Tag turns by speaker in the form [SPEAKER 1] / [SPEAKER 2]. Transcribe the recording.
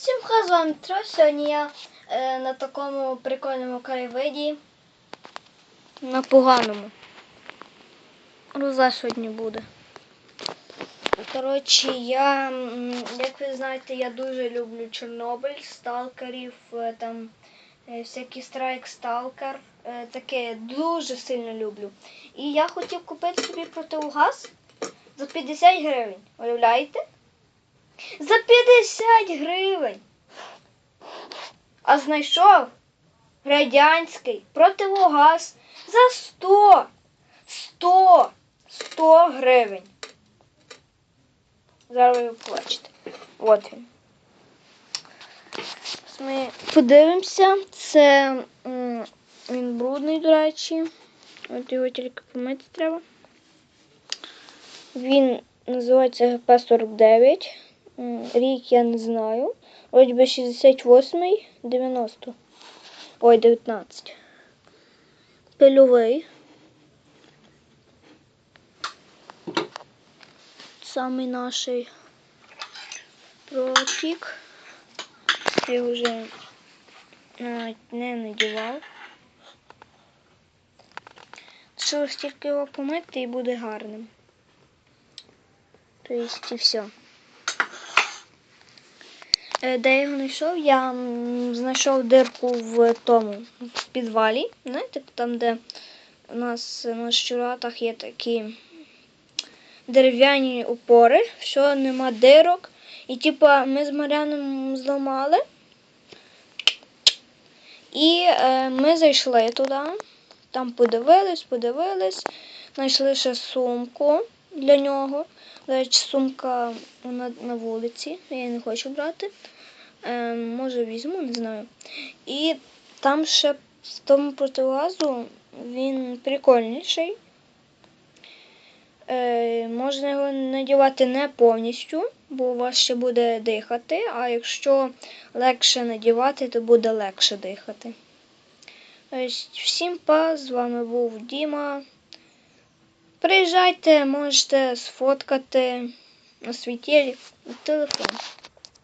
[SPEAKER 1] Всім хай з вами Тро. Сьогодні я е, на такому прикольному краєвиді. На поганому. Роза сьогодні буде. Коротше, я, як ви знаєте, я дуже люблю Чорнобиль, сталкерів, е, там е, всякі страйк сталкер. Е, таке дуже сильно люблю. І я хотів купити собі противогаз за 50 гривень. Уявляєте? За 50 гривень. А знайшов радянський противогаз за 100. 100. 100 гривень. Зараз ви побачите. От він. Ми подивимося. Це він брудний, до речі. От його тільки помити треба. Він називається ГП-49. Рік я не знаю. Вроді би 68-й, 90. Ой, 19. Пильовий. Самий наший протік. Я вже навіть не надівав. Залишилось тільки його помити і буде гарним. Тобто і все. Е, Де я його знайшов? Я знайшов дирку в тому в підвалі. Знаєте, там, де у нас на щуратах є такі дерев'яні опори, що нема дирок. І типа ми з Мар'яном зламали. І е, ми зайшли туди, там подивились, подивились, знайшли ще сумку для нього. До сумка на, на вулиці, я її не хочу брати. Е, може візьму, не знаю. І там ще в тому противогазу він прикольніший. Е, можна його надівати не повністю, бо у вас ще буде дихати, а якщо легше надівати, то буде легше дихати. Ось, всім па, з вами був Діма. Приїжджайте, можете сфоткати на свій телефон.